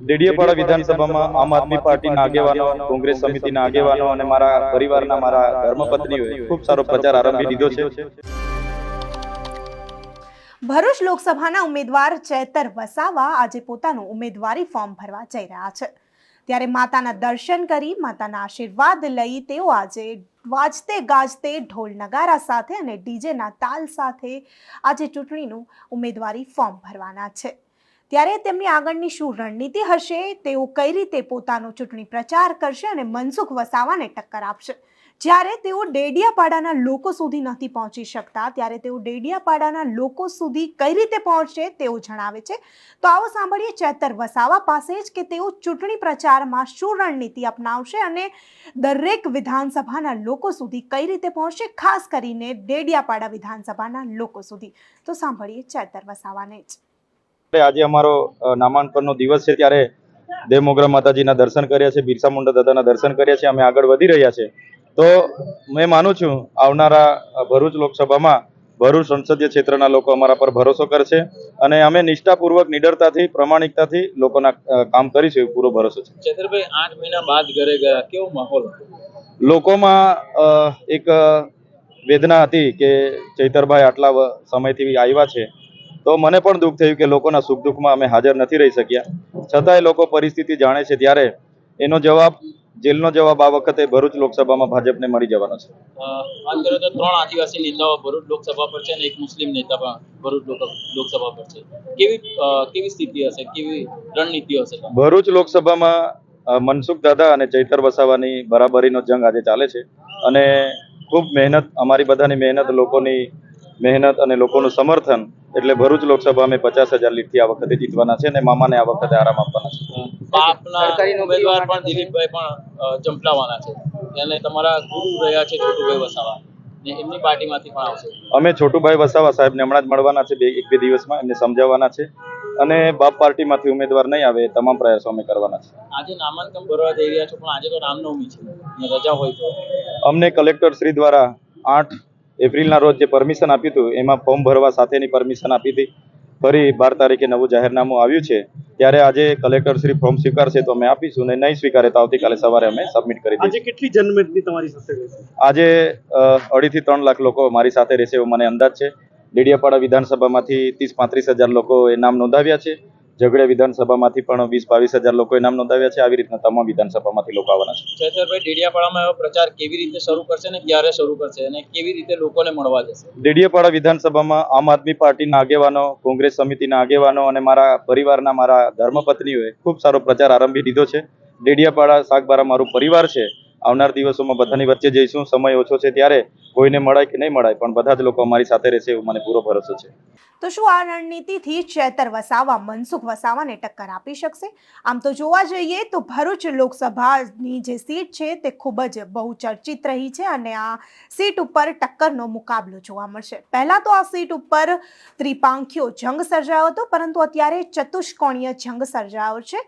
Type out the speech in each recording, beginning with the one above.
ડેડિયાપાડા વિધાનસભામાં આમ આદમી પાર્ટીના આગેવાનો કોંગ્રેસ સમિતિના આગેવાનો અને મારા પરિવારના મારા ધર્મપત્નીઓએ ખૂબ સારો પ્રચાર આરંભી દીધો છે. ભરૂચ લોકસભાના ઉમેદવાર ચેતર વસાવા આજે પોતાનું ઉમેદવારી ફોર્મ ભરવા જઈ રહ્યા છે. ત્યારે માતાના દર્શન કરી માતાના આશીર્વાદ લઈ તેઓ આજે વાજતે ગાજતે ઢોલ નગારા સાથે અને ડીજેના તાલ સાથે આજે ચૂંટણીનું ઉમેદવારી ફોર્મ ભરવાના છે. ત્યારે તેમની આગળની શું રણનીતિ હશે, તેઓ કઈ રીતે પોતાનો ચૂંટણી પ્રચાર કરશે અને મનસુખ વસાવાને ટક્કર આપશે? જ્યારે તેઓ ડેડિયાપાડાના લોકો સુધી નથી પહોંચી શકતા, ત્યારે તેઓ ડેડિયાપાડાના લોકો સુધી કઈ રીતે પહોંચશે તેઓ જણાવે છે. તો આવો સાંભળીએ ચેતર વસાવા પાસે જ કે તેઓ ચૂંટણી પ્રચારમાં શું રણનીતિ અપનાવશે અને દરેક વિધાનસભાના લોકો સુધી કઈ રીતે પહોંચશે, ખાસ કરીને ડેડિયાપાડા વિધાનસભાના લોકો સુધી. તો સાંભળીએ ચેતર વસાવાને જ. આજે અમારો નામાંકનનો દિવસ છે ત્યારે દેવમોગરા માતાજીના દર્શન કર્યા છે બિરસા મુંડા દાદાના દર્શન કર્યા છે અમે આગળ વધી રહ્યા છે. તો મેં માનું છું આવનારા ભરૂચ લોકસભામાં ભરૂચ સંસદીય ક્ષેત્રના લોકો અમારા પર ભરોસો કરશે અને અમે નિષ્ઠાપૂર્વક નિડરતાથી પ્રમાણિકતાથી લોકોના કામ કરીશું એવો પૂરો ભરોસો છે. ચેતરભાઈ આઠ મહિના બાદ ઘરે ગયા કેવો માહોલ લોકોમાં એક વેદના હતી કે ચૈતરભાઈ આટલા સમયથી આવ્યા છે. તો મને પણ દુઃખ થયું કે લોકોના સુખ દુઃખમાં અમે હાજર નથી રહી શક્યા. છતાંય લોકો પરિસ્થિતિ જાણે છે ત્યારે એનો જવાબ જેલનો જવાબ આ વખતે ભરૂચ લોકસભામાં ભાજપને મળી જવાનો છે. વાત કરીએ તો ત્રણ આદિવાસી નેતાઓ ભરૂચ લોકસભા પર છે અને એક મુસ્લિમ નેતા પણ ભરૂચ લોકસભા પર છે. કેવી કેવી સ્થિતિ હશે? કેવી રણનીતિઓ હશે? ભરૂચ લોકસભામાં મનસુખ દાદા અને ચૈતર વસાવાની બરાબરીનો જંગ આજે ચાલે છે અને ખૂબ મહેનત અમારી બધાની મહેનત લોકોની મહેનત અને લોકોનું સમર્થન એટલે ભરૂચ લોકસભા અમે પચાસ હજાર લીટથી આ વખતે જીતવાના છે અને મામાને આ વખતે આરામ આપવાના છે. ઉમેદવાર પણ દિલીપભાઈ પણ ચંપલાવાના છે. અને તમારા ગુરુ રહ્યા છે છોટુભાઈ વસાવા. ને એમની પાર્ટીમાંથી પણ આવશે. અમે છોટુભાઈ વસાવા સાહેબને હમણાં જ મળવાના છે બે એક બે દિવસમાં એમને સમજાવવાના છે. અને બાપ પાર્ટીમાંથી ઉમેદવાર નહીં આવે તમામ પ્રયાસો અમે કરવાના છે. આજે નામાંકન ભરવા જઈ રહ્યા છો પણ આજે તો રામનવમી છે. રજા હોય તો? અમને કલેક્ટર શ્રી દ્વારા આઠ એપ્રિલના રોજ જે પરમિશન આપ્યું હતું એમાં ફોર્મ ભરવા સાથેની પરમિશન આપી હતી. ફરી બાર તારીખે નવું જાહેરનામું આવ્યું છે. ત્યારે આજે કલેક્ટર શ્રી ફોર્મ સ્વીકારશે તો અમે આપીશું અને નહીં સ્વીકારે તો આવતીકાલે સવારે અમે સબમિટ કરી આજે કેટલી જનમેદની તમારી સાથે આજે અઢીથી ત્રણ લાખ લોકો મારી સાથે રહેશે એવો મને અંદાજ છે. ડેડિયાપાડા વિધાનસભામાંથી ત્રીસ પાંત્રીસ હજાર લોકોએ નામ નોંધાવ્યા છે. ઝઘડે વિધાનસભામાંથી પણ વીસ બાવીસ હજાર લોકોએ નામ નોંધાવ્યા છે. આવી રીતના તમામ વિધાનસભામાંથી લોકો આવવાના છે. ચૈતરભાઈ ડેડિયાપાડામાં એવો પ્રચાર કેવી રીતે શરૂ કરશે ને ક્યારે શરૂ કરશે અને કેવી રીતે લોકોને મળવા જશે? ડેડિયાપાડા વિધાનસભામાં આમ આદમી પાર્ટીના આગેવાનો કોંગ્રેસ સમિતિના આગેવાનો અને મારા પરિવારના મારા ધર્મપત્નીઓએ ખૂબ સારો પ્રચાર આરંભી દીધો છે. ડેડિયાપાડા સાગબારા મારું પરિવાર છે. આવનાર દિવસોમાં બધાની વચ્ચે જઈશું. સમય ઓછો છે ત્યારે કોઈને મળાય કે નહીં મળાય, પણ બધા જ લોકો અમારી સાથે રહેશે એવું મને પૂરો ભરોસો છે. તો શું આ રણનીતિથી ચેતર વસાવા, મનસુખ વસાવાને ટક્કર આપી શકશે? આમ તો જોવા જઈએ તો ભરૂચ લોકસભાની જે સીટ છે તે ખૂબ જ બહુ ચર્ચિત રહી છે અને આ સીટ ઉપર ટક્કરનો મુકાબલો જોવા મળશે. પહેલાં તો આ સીટ ઉપર ત્રિપાંખીયો જંગ સર્જાયો હતો, પરંતુ અત્યારે ચતુષ્કોણીય જંગ સર્જાયો છે.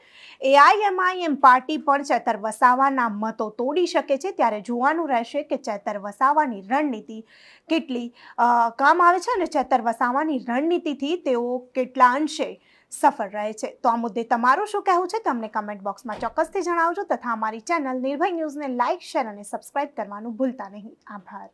એઆઈએમઆઈએમ પાર્ટી પણ ચેતર વસાવાના મતો તોડી શકે છે, ત્યારે જોવાનું રહેશે કે ચેતર વસાવાની રણનીતિ કેટલી કામ આવે છે અને ચેતર વસાવાની રણનીતિથી તેઓ કેટલા અંશે સફળ રહે છે. તો આ મુદ્દે તમારું શું કહેવું છે, તમને કમેન્ટ બોક્સમાં ચોક્કસથી જણાવજો તથા અમારી ચેનલ નિર્ભય ન્યૂઝને લાઇક શેર અને સબસ્ક્રાઇબ કરવાનું ભૂલતા નહીં. આભાર.